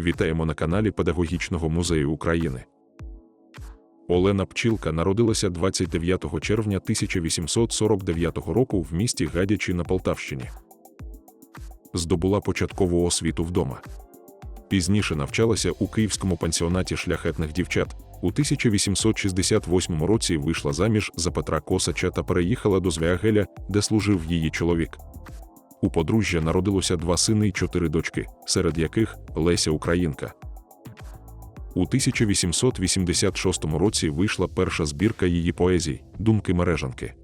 Вітаємо на каналі Педагогічного музею України. Олена Пчілка народилася 29 червня 1849 року в місті Гадячі на Полтавщині. Здобула початкову освіту вдома. Пізніше навчалася у київському пансіонаті шляхетних дівчат. У 1868 році вийшла заміж за Петра Косача та переїхала до Звягеля, де служив її чоловік. У подружжя народилося два сини й чотири дочки, серед яких Леся Українка. У 1886 році вийшла перша збірка її поезій Думки мережанки.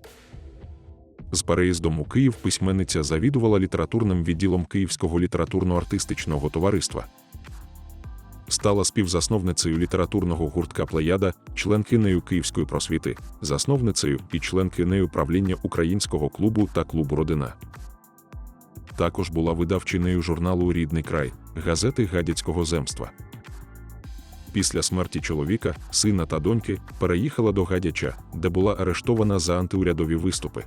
З переїздом у Київ письменниця завідувала літературним відділом Київського літературно-артистичного товариства. Стала співзасновницею літературного гуртка Плеяда, членкинею Київської просвіти, засновницею і членкинею правління Українського клубу та клубу Родина. Також була видавчинею журналу Рідний край, газети Гадяцького земства. Після смерті чоловіка, сина та доньки переїхала до Гадяча, де була арештована за антиурядові виступи.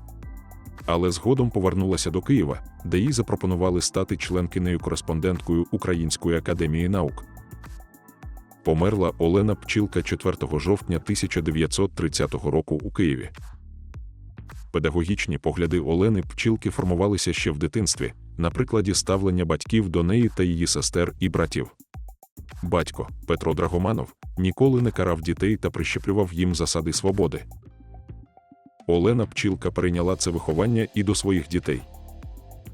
Але згодом повернулася до Києва, де їй запропонували стати членкинею кореспонденткою Української академії наук. Померла Олена Пчілка 4 жовтня 1930 року у Києві. Педагогічні погляди Олени Пчілки формувалися ще в дитинстві, на прикладі ставлення батьків до неї та її сестер і братів. Батько Петро Драгоманов ніколи не карав дітей та прищеплював їм засади свободи. Олена Пчілка перейняла це виховання і до своїх дітей.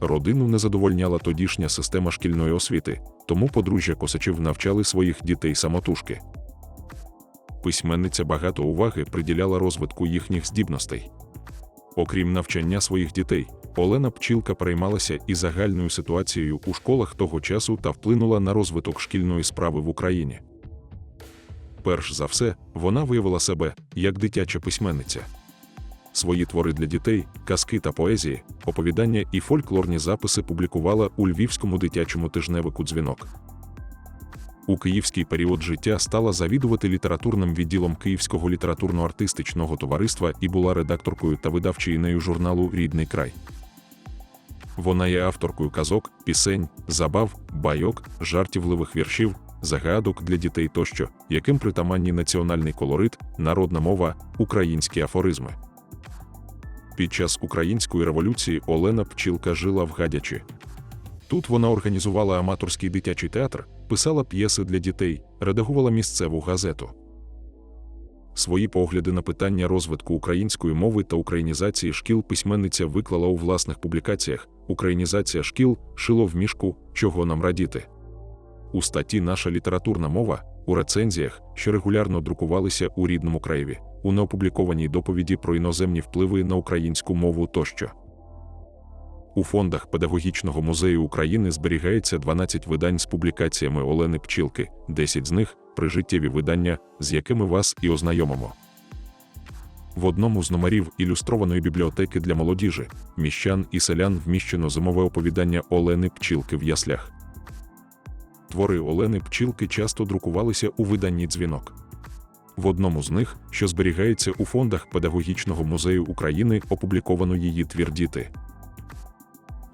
Родину не задовольняла тодішня система шкільної освіти, тому подружжя Косачів навчали своїх дітей самотужки. Письменниця багато уваги приділяла розвитку їхніх здібностей. Окрім навчання своїх дітей, Олена Пчілка переймалася і загальною ситуацією у школах того часу та вплинула на розвиток шкільної справи в Україні. Перш за все, вона виявила себе як дитяча письменниця. Свої твори для дітей, казки та поезії, оповідання і фольклорні записи публікувала у львівському дитячому тижневику дзвінок. У київський період життя стала завідувати літературним відділом Київського літературно-артистичного товариства і була редакторкою та видавчинею журналу Рідний край. Вона є авторкою казок, пісень, забав, байок, жартівливих віршів, загадок для дітей тощо, яким притаманні національний колорит, народна мова, українські афоризми. Під час української революції Олена Пчілка жила в Гадячі. Тут вона організувала аматорський дитячий театр, писала п'єси для дітей, редагувала місцеву газету. Свої погляди на питання розвитку української мови та українізації шкіл письменниця виклала у власних публікаціях Українізація шкіл шило в мішку, чого нам радіти. У статті Наша літературна мова у рецензіях, що регулярно друкувалися у рідному краєві, у неопублікованій доповіді про іноземні впливи на українську мову тощо. У фондах Педагогічного музею України зберігається 12 видань з публікаціями Олени Пчілки, 10 з них прижиттєві видання, з якими вас і ознайомимо. В одному з номерів ілюстрованої бібліотеки для молодіжі, міщан і селян вміщено зимове оповідання Олени Пчілки в яслях. Твори Олени Пчілки часто друкувалися у виданні дзвінок. В одному з них, що зберігається у фондах Педагогічного музею України, опубліковано її твір діти.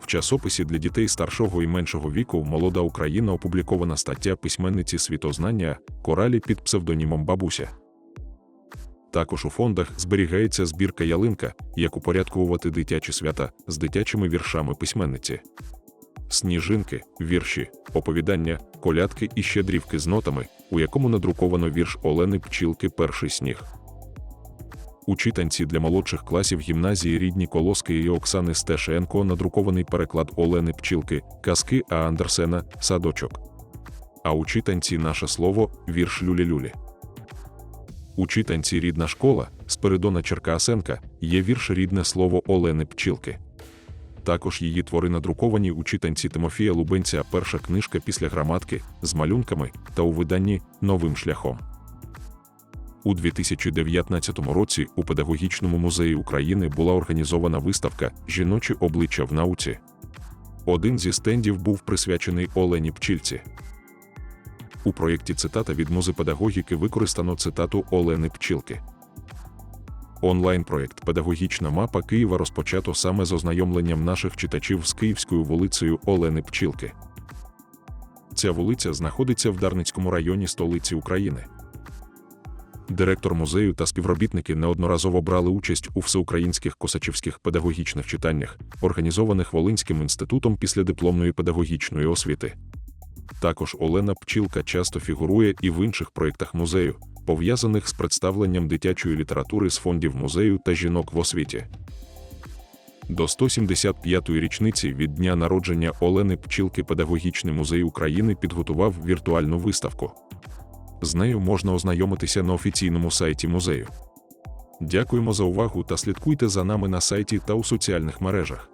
В часописі для дітей старшого і меншого віку Молода Україна опублікована стаття письменниці світознання Коралі під псевдонімом Бабуся. Також у фондах зберігається збірка ялинка, як упорядковувати дитячі свята з дитячими віршами письменниці. Сніжинки, вірші, оповідання, колядки і щедрівки з нотами, у якому надруковано вірш Олени Пчілки Перший сніг. У для молодших класів гімназії рідні Колоски і Оксани Стешенко надрукований переклад Олени Пчілки, казки А. Андерсена, Садочок. А у читанці наше слово вірш Люлі-Люлі. У рідна школа Спиридона Черкасенка є вірш рідне слово Олени Пчілки. Також її твори надруковані у читанці Тимофія Лубенця перша книжка після граматки з малюнками та у виданні Новим шляхом. У 2019 році у Педагогічному музеї України була організована виставка Жіночі обличчя в науці. Один зі стендів був присвячений Олені Пчільці. У проєкті цитата від музи педагогіки використано цитату Олени Пчілки. Онлайн-проєкт Педагогічна мапа Києва розпочато саме з ознайомленням наших читачів з київською вулицею Олени Пчілки. Ця вулиця знаходиться в Дарницькому районі столиці України. Директор музею та співробітники неодноразово брали участь у всеукраїнських косачівських педагогічних читаннях, організованих Волинським інститутом післядипломної педагогічної освіти. Також Олена Пчілка часто фігурує і в інших проєктах музею, пов'язаних з представленням дитячої літератури з фондів музею та жінок в освіті. До 175-ї річниці від дня народження Олени Пчілки Педагогічний музей України підготував віртуальну виставку. З нею можна ознайомитися на офіційному сайті музею. Дякуємо за увагу та слідкуйте за нами на сайті та у соціальних мережах.